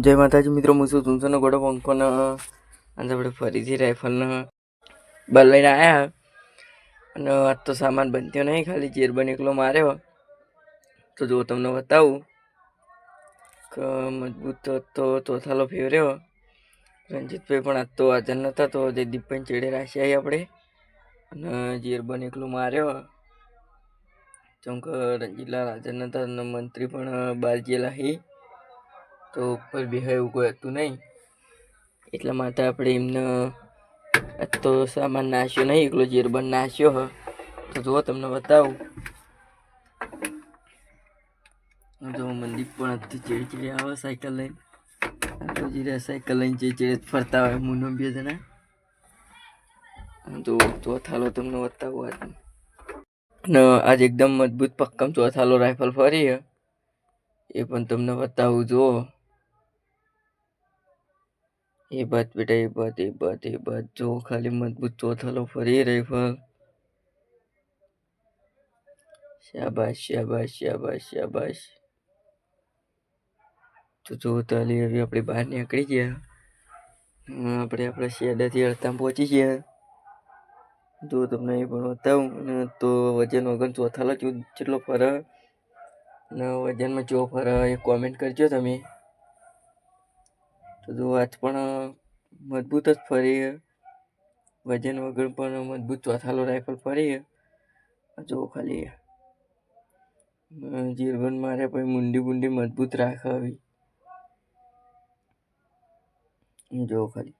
જય માતાજી મિત્રો, હું શું તુમસોનો ગોડો પંખોનો. આજે આપણે ફરીથી રાઇફલનો બલ લઈને આવ્યા અને આજ તો સામાન બનતો નહીં, ખાલી ચેરબન એકલો માર્યો. તો જો તમને બતાવું, કે મજબૂત તો ચોથાલો ફેર્યો રણજીતભાઈ પણ આજ તો હાજર નહોતા, તો જયદીપભાઈ ચેડે રાશી આવી આપણે અને જેરબન એકલો માર્યો. ચમક રણજીતલાલ હાજર નહોતા, અને મંત્રી પણ બાર ગયેલા હી. તો ઉપર બેહાય એવું કોઈ હતું નહીં. એટલા માટે આપણે એમને તો સામાન નાશ્યો નહીં, એકલો જેરબન નાશ્યો હ. તો જુઓ તમને બતાવું. જો મંદિર પણ આજથી ચેડી આવે સાયકલ લઈને. તો જીરે સાયકલ લઈને જે ચીડે ફરતા હોય મુનો બે જણા. તો ચોથાલો તમને બતાવું આજ અને આજ એકદમ મજબૂત પક્કમ ચોથાલો રાઇફલ ફરી એ પણ તમને બતાવું, જુઓ. એ બાત બેટા, એ બાત એ બાત એ બાત જો ખાલી મજબૂત ચોથાલો ફરી રાઇફલ શાબાશ શાબાશ શાબાશ શાબાશ. તો જો તાલી હવે આપણે બહાર નીકળી ગયા. આપણે આપણા શેડાથી અડતા પહોંચી ગયા. જો તમને એ પણ બતાવું તો વજન વગર ચોથાલો કેટલો ફરે? અને વજનમાં ચો ફરે, એ કોમેન્ટ કરજો તમે. તો જો આજ પણ મજબૂત જ ફરી. વજન વગર પણ મજબૂત ચોથાલો રાઇફલ ફરી જો ખાલી. જીરબન મારે પછી મુંડી બુંડી મજબૂત રાખે આવી જો ખાલી.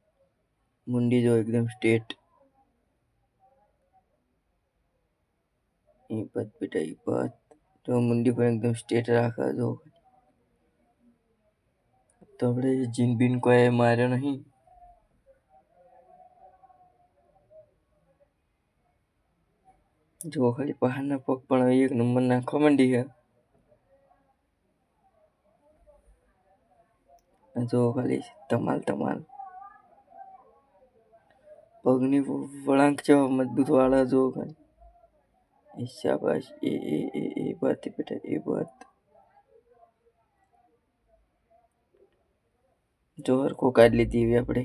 મુંડી જો એકદમ સ્ટેટ બેટા એ બાત જો મુંડી પણ એકદમ સ્ટેટ રાખે જો તો આપણે જીન બીન કોઈ માર્યો નહીં. જો ખાલી પહાડના પગ પણ એક નંબર નાખવા માંડી છે. જો ખાલી ધમાલ ધમાલ. પગની વળાંક છે મજબૂત વાળા જો ખાલી. શાબાશ એ એ એ એ બાત બેટા, એ બાત. જો હરખો કાઢ લીધી એવી આપણે.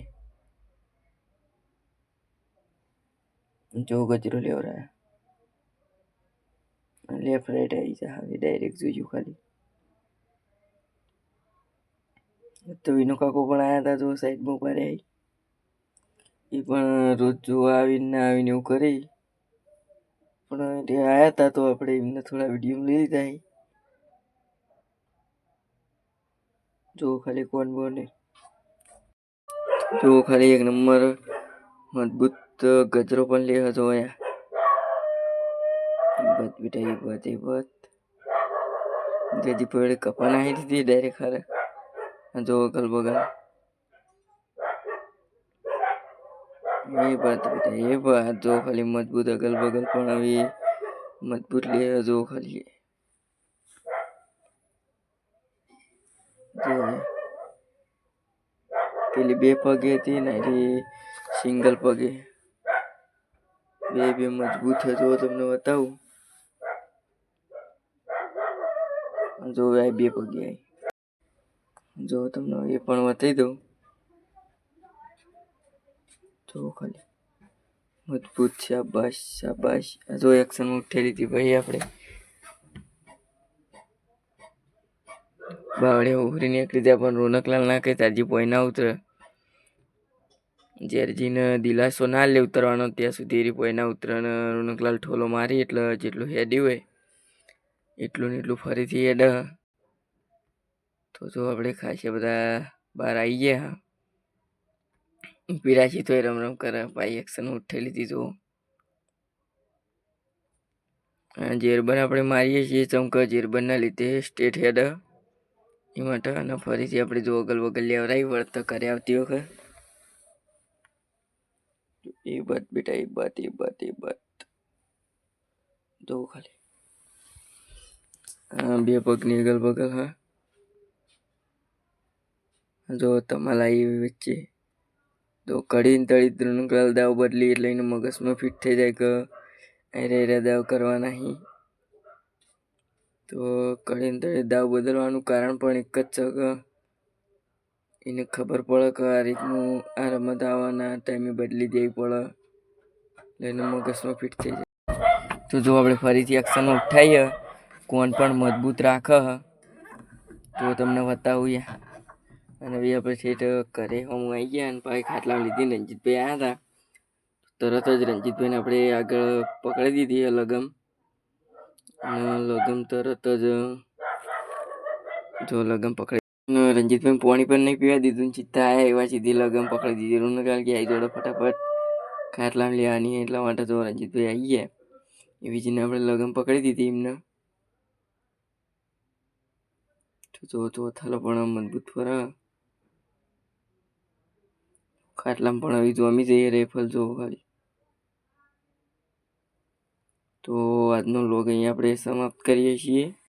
જો ગજરો લેવરાયા લેફ્ટ રાઈટ આવી જા, હવે ડાયરેક્ટ જોયું ખાલી. તો વિનો કાકો પણ આવ્યા હતા જો સાઈડમાં ઊભા રહ્યા. એ પણ રોજ જોવા આવીને આવીને એવું કરી. પણ એ આવ્યા હતા તો આપણે એમને થોડા વીડિયો લઈ લીધા. જો ખાલી કોણ બોલે. જો ખાલી એક નંબર મજબૂત ગજરો પણ લે હતો અહીંયા. બત બેટા, એ બત એ બત ગજી પડે કપા નાખી દીધી ડાયરેક્ટ હારે. જો અગલ બગલ. એ બાત બેટા, એ બાત જો ખાલી મજબૂત અગલ બગલ પણ આવી. મજબૂત લે જો ખાલી. જો પેલી બે પગે હતી ને એ સિંગલ પગે. બે બે મજબૂત છે, જો તમને બતાવું. જો આ બે પગે આવી જો તમને એ પણ બતાવી દઉં. જો ખાલી. મજબૂત શાબાશ શાબાશ. આ જો એક્શન ઉઠેલી હતી ભાઈ આપણે. બાવળે ઉભરી નીકળી ત્યાં પણ રોનકલાલ નાખે, તાજી પોઈ ના ઉતરે. જેરજીને દિલાસો ના લે ઉતરવાનો, ત્યાં સુધી એરી પોઈ ના ઉતરે રોનકલાલ ઠોલો મારી એટલે જેટલું હેડી હોય એટલું ને એટલું ફરીથી હેડ. તો જો આપણે ખાસે બધા બહાર આવી ગયા. પીરાશી તો રમ રમ કરે ભાઈ એક્શન ઉઠેલી હતી જો આ જેરબન આપણે મારીએ છીએ, ચમક જેરબનના લીધે સ્ટેટ હેડ એ માટે અને ફરીથી આપણે જો અગલ બગલ લેવરાઈ વર્ત કરે આવતી વખત એ બાત બેટા, એ બાત એ બાત એ બાત જો ખાલી. હા, બે પગની અગલ બગલ, હા. જો તમારા આવી વચ્ચે તો કઢીને તળી ત્રણ દાવ બદલી એટલે એને મગજમાં ફિટ થઈ જાય કે અરે અરે, દાવ કરવા નહીં. તો કઢીને તળી દાવ બદલવાનું કારણ પણ એક જ છે કે એને ખબર પડે કે આ રીતનું આ રમત આવવાના ટાઈમે બદલી દેવી પડે. એટલે એનું મગજમાં ફિટ થઈ જાય. તો જો આપણે ફરીથી એક્શન ઉઠાવીએ કોણ પણ મજબૂત રાખે. તો તમને બતાવું યાર અને બી આપણે ઠેઠ ઘરે હું આવી ગયા અને પાછી ખાટલા લીધી રંજીતભાઈ આવ્યા હતા. તરત જ રંજીતભાઈને આપણે આગળ પકડી દીધી લગમ અને લગમ તરત જ જો લગમ પકડી રંજીતભાઈ પાણી પણ નહીં પીવા દીધું ચિત્તા આવ્યા એવા સીધી લગમ પકડી દીધી. રૂને કારણ કે આવી જોડે ફટાફટ. ખાટલા લેવાની એટલા માટે તો રંજીતભાઈ આવી ગયા. એવી જ આપણે લગમ પકડી દીધી એમને. તો તો થાલો પણ મજબૂત ફરે ખાટલામાં પણ હવે જોમી જઈએ રેફલ જો ખાલી. તો આજનો લોગ અહીંયા આપણે સમાપ્ત કરીએ છીએ.